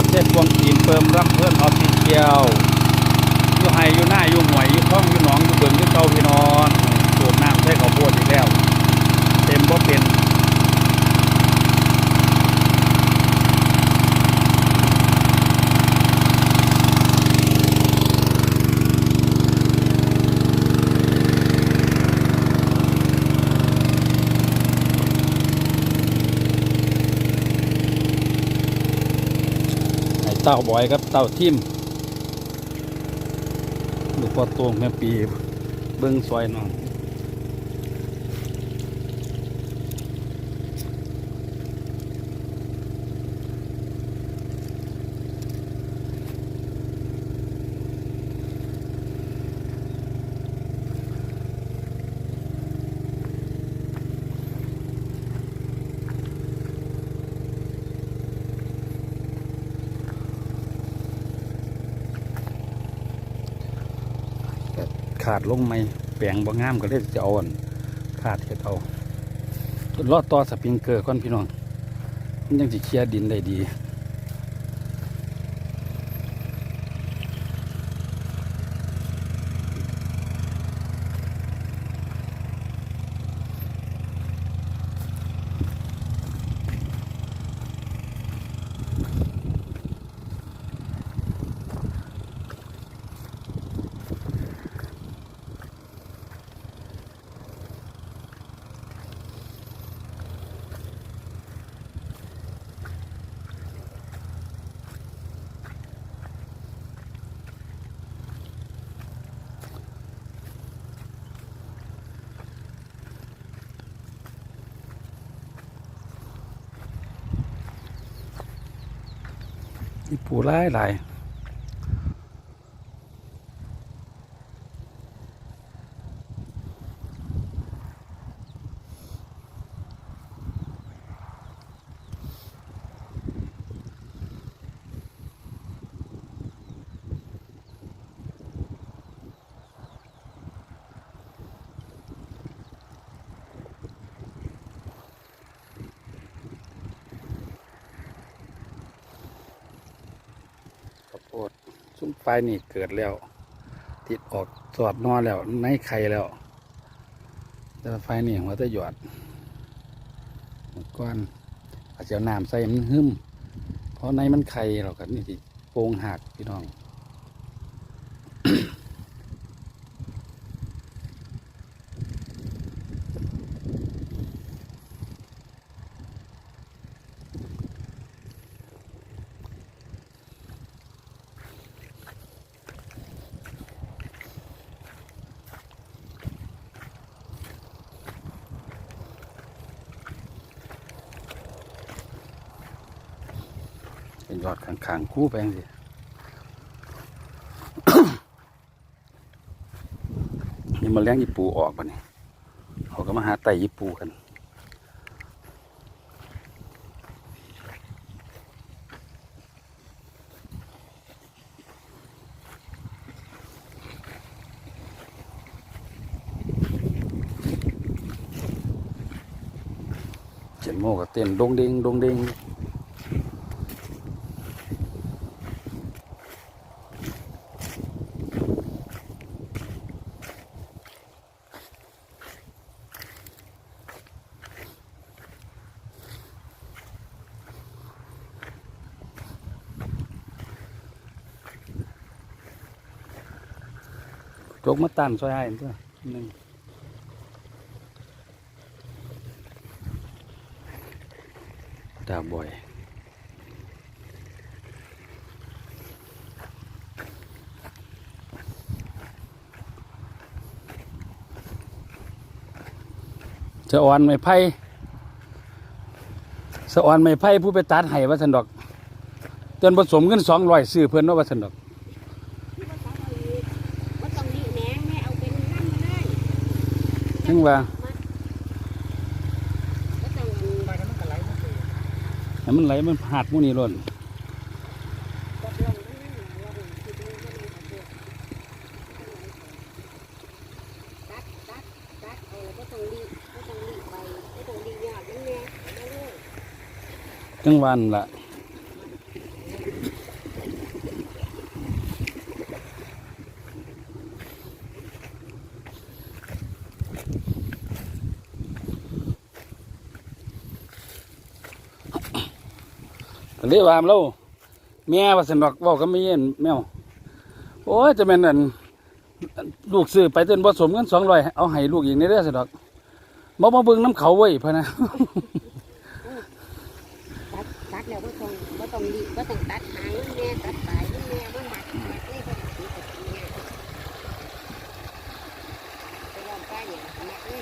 จับเส้นพวงกินเฟิร์มร่ำเพื่อนออฟฟิเชียลอยู่ไฮอยู่หน้าอยู่หวยอยู่ท้องอยู่หนองอยู่เบิงอยู่เตาพี่นอนสูบน้ำใช้ข้าวโพดอีกแล้ว เต็มบ่เป็น ต่าบอยครับเต่าทิมลูกพอตวงแม่ปีเบิ้งซอยน้อง ขาดลงไหมแปลงบ่งามก็เลยจะเอาอันขาดเห็ดเอาลอดต่อสปริงเกอร์ก่อนพี่น้อง มันยังจะเคลียร์ดินได้ดี อีปูหลายหลาย ไฟนี่เกิดแล้ว ติดออกสอดนอแล้วในไข่แล้ว แต่ไฟนี่หัวจะหยอดหมดก้อนอาจจะน้ำใส่มันหึมเพราะในมันไข่เรากันนี่สิโป่งหักพี่น้อง ยอดขางๆคู่ไปสินี่มาเลี้ยงอีปูออกปะเนี่ยเขาก็มาหาไต่อีปูกันเจ็ดโมงก็เต้นดงเด้งดงเด้ง กมาตันซอยไอ้ตัวหนึ่งดาวบ่อยจะอ่อนไม่ไพ่สะอ่อนไม่ไพ่ผู้ไปตัดไห้ว่าสันดอกจนผสมเงินสองร้อยซื้อเพื่อนว่าสันดอก ว่าต้องดีแหนงแม่เอาเป็นนั่นมาเลย ถึงว่าก็ต้งวันมันไหลมันไหลมันหาดมูนี่ล้นตกลงนั่นนั่นเราคิดดูว่ามันล้วก็ต้องรีบก็ต้องรีบไปก็ต้องรีบยอดมันแน่เอามาเลย จังหวันละ เรียกว่าเราแม่ว่าสนอกเว่าก็ไม่เย็นแมวโอ้ยจะเป็นอันลูกซื้อไปเต้นผสมกันสองร้อยเอาให้ลูกอีกในเรื่องสนอกบ่มาเบิ่งน้ำเขาเว้ยพะนะตัดแล้วก็ต้องก็ต้องรีก็ต้องตัดหางแม่ตัดปลายแม่มันหมักหมักเลยก็ต้องตีกับแม่ไปลองป้าเนี่ยหมักนี่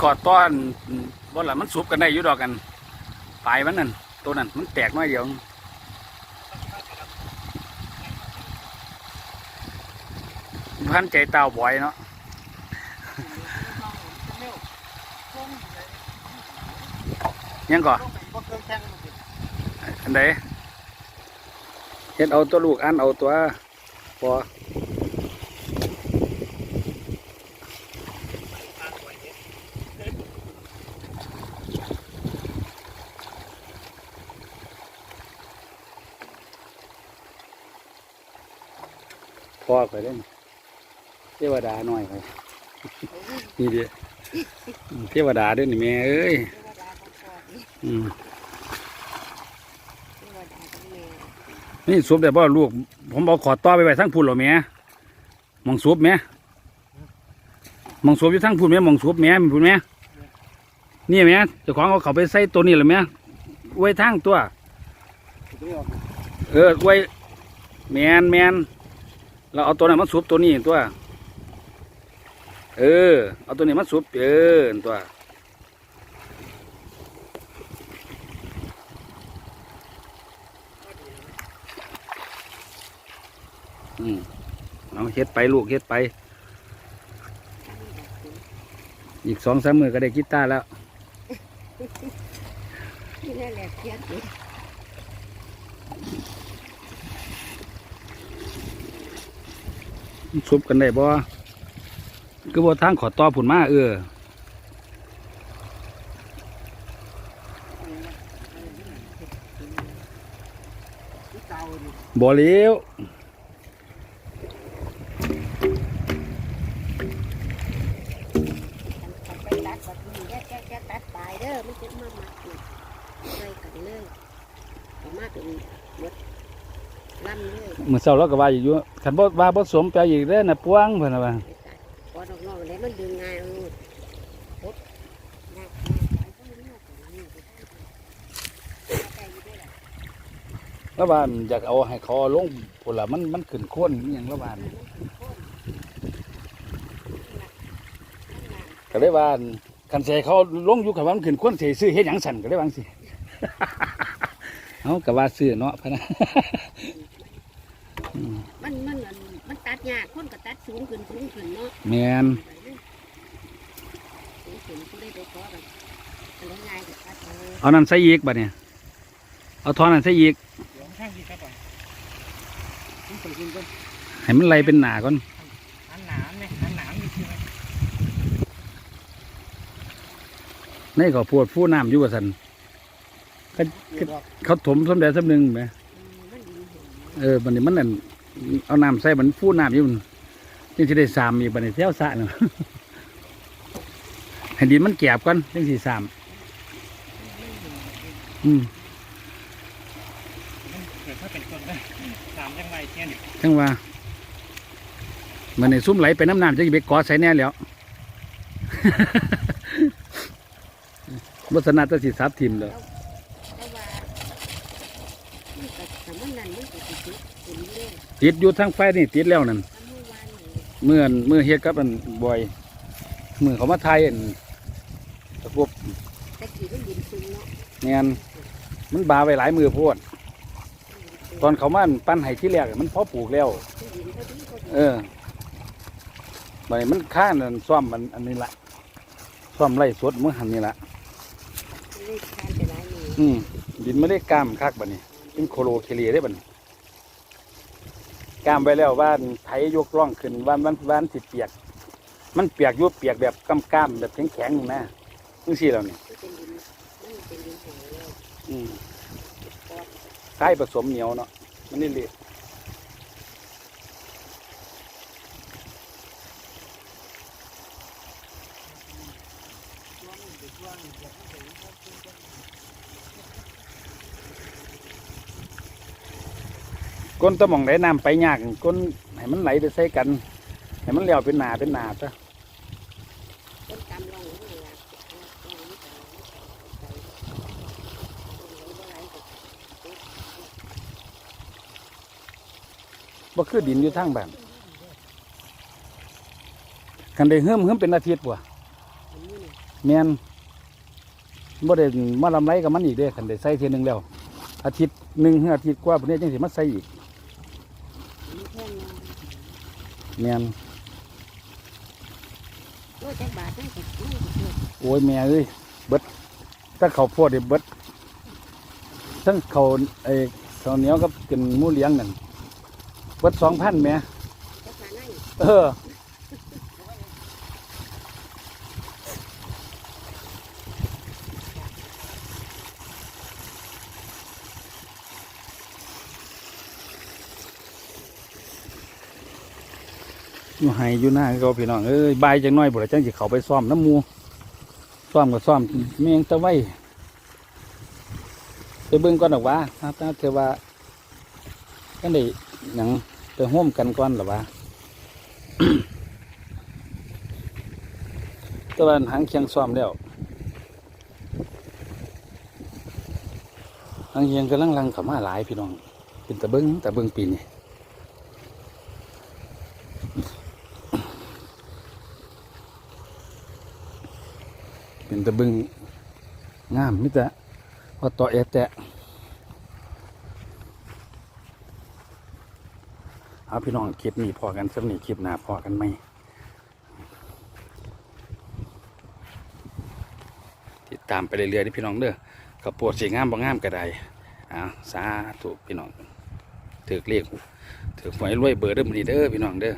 ขอต้อนบ่ล่ะมันสุบกันได้อยู่ดอกกันปลายมันนั่นตัวนั้นมันแตกน้อยเดียวพันใจเต่าบ่อยเนาะยังก่อนอันใดเฮ็ดเอาตัวลูกอันเอาตัวพอ อไปเล่นเทวดาหน่อยไปนี่ดิเทวดาเด้วยนี่แม่เอ้ยองพ่อนี่อืมเทวดาของแม่นี่ซุปแต่บ่ลูก ผมเอาขอต่อไปไว้ทั้งพุ่นหรอแม่มองซุปแม่มองซุปอยู่ทั้งพุ่นแม่มองซุปแม่มีพุ่นแม่นี่แม่เจ้าของเอาเขาไปใส่ตัวนี้เลยแม่ไว้ทั้งตัว เออไว้แมนแมน เราเอาตัวนั้นมาซุปตัวนี้ตัว เออ เอาตัวนี้มาซุปเออตัว อืมเอาเฮ็ดไปลูกเฮ็ดไป อีกสองสามมือก็ได้กีตาร์แล้วที่แหละเพี้ยนเลย ซุบกันได้บ่คือบ่ทางขอต่อผุนมาเออบ่เลี้ยวไปตัดแบบนี้แค่แค่ตัดปลายเด้อมันจะมาหมักเลยกันเลยออกมาเป็นหมด ลำเลยมื้อเช้าเราก็ว่าอยู่คันบ่ว่าบ่สมไปอีกเด้อน่ะปวงเพิ่นน่ะว่าพอดอกนอกเลยมันดึงง่ายเอาลูกปุ๊บง่ายง่ายไปก็เลือกอย่างนี้ไปได้ไปอยู่ด้วยแหละแล้วว่าอยากเอาให้เขาเอาลงพุ่นล่ะมันมันขึ้นโคนอหยังแล้วว่าก็เลยว่าคันสิให้เขาลงอยู่กับว่ามันขึ้นโคนสิซื้อเฮ็ดหยังสั่นก็เลยว่าจังซี่เอาก็ว่าซื้อเนาะพะนะ มันมันมันมันตัดยากคนก็ตัด สูงขึ้นสูงขึ้นเนาะแม่นสูงขึ้นก็ได้ไปขอแบบอะไรง่ายก็ตัดเอาเอานั่นใส่อีกบัดเนี่ยเอาทอนนั่นใส่อีกข้างดีครับผมนี่ผมกินก็ให้มันไหลเป็นหนาก่อนอันหนามเนี่ยอันหนามนี่คือนี่ก็ปวดผู้น้ำอยู่ว่าสันเกี่ยวกับเขาถมสมเด็จสำนึงไหมมันดีเห็น เออบัดนี้มันนั่นเอาน้ำใส่มันผู้น้ำอยู่ ยังจะได้สามอีกบัดนี้เที่ยวสระเนาะให้ดินมันแกบก่อนยังสี่สามอืมเกิดถ้าเป็นต้นได้สามยังไงเทียนจังว่ามันในซุ่มไหลไปน้ำน้ำจะไปเกอใส่แน่แล้ววัฒนาแตสีสับทิมเลยแต่ว่ามันก็แต่มันนั่นมันก็ติดติดเรื่อยติดอยู่ทั้งไฟนี่ติดแล้วนั่นทำ เมื่อวานนี่เมื่อเมื่อเฮ็ดกับอันบ่อยเมื่อเขามาไทยอันตะกบแต่กี่มันดินซึมเนาะแงนมันบาไว้หลายมือโพดตอนเขามาอันปั้นไห้ที่แรกอะมันพอปลูกแล้วดินพอดีพอดีเออบัดนี้มันข้านอันซ่อมมันอันนี้ละซ่อมไร่สดมือหันนี่ละเลยทานไปหลายมืออืมดินไม่ได้กล้ามคักบัดนี้เป็นโคโลเคเลียได้บัดนี้ กามไว้แล้วว่าไถยกร่องขึ้นว่ามันว่ามันสิเปียก มันเปียกยุบเปียกแบบกำกามแบบแข็งแข็งนะนี่สิเราเนี่ยอืล้ผสมเหนียวเนาะมันนี่เลย ก้นตะมองไหลน้ำไปยากก้นให้มันไหลไปใส่กันให้มันเลี้ยวเป็นหนาเป็นหนาซะต้นตำลองนี่ล่ะลองนี่ก็ใส่ใส่ไหลบ่คือดินอยู่ทางบ้านคันได้เฮิ่มเฮิ่มเป็นอาทิตย์บ่อันนี้นี่แมนบ่ได้มาลำไรกับมันอีกเด้คันได้ใส่เทียหนึงแล้ว อาทิตย์หนึ่งหรืออาทิตย์กว่าพุ่นนี้จังสิมาใส่อีก อันนี้แค่นอน แม่นโลจักบาทนั่นก็นั่นก็เกิดโอ้ยแม่เอ้ยเบิดถ้าเขาวโพดนี่เบิดทั้งเขาวไอ้ข้าวเหนียวกับกินหมูเลี้ยงนั่นเบิด2,000แหม่จักบาทนั่น เออ อยู่ไห้อยู่หน้าเขาพี่น้องเอ้ยบายจังน้อยบ่ได้จังสิเขาไปซ่อมน้ำมูซ่อมก็ซ่อมเมียงตะไว้ไปเบิ่งก่อนดอว่าถ้าถ้าเทว่ากันได้หยังไปห่มกันก่อนหรอวะตะวันหางเคียงซ้อมแล้วหางเคียงกำลังลังขามาหลายพี่น้องเป็นตะเบิงตะเบิงปีนี้ เป็นตะเบิงงามมิตรว่าต่อเอแตะเอาพี่น้องคลิปนี้พอกันสำนีคลิปหน้าพอกันไหมติดตามไปเรื่อยๆที่พี่น้องเด้อข้าวโพดสีงามบ่งงามก็ได้อ้าวสาธุพี่น้องถือเลขถือหวยรวยเบอร์เด้อมื้อนี้เด้อพี่น้องเด้อ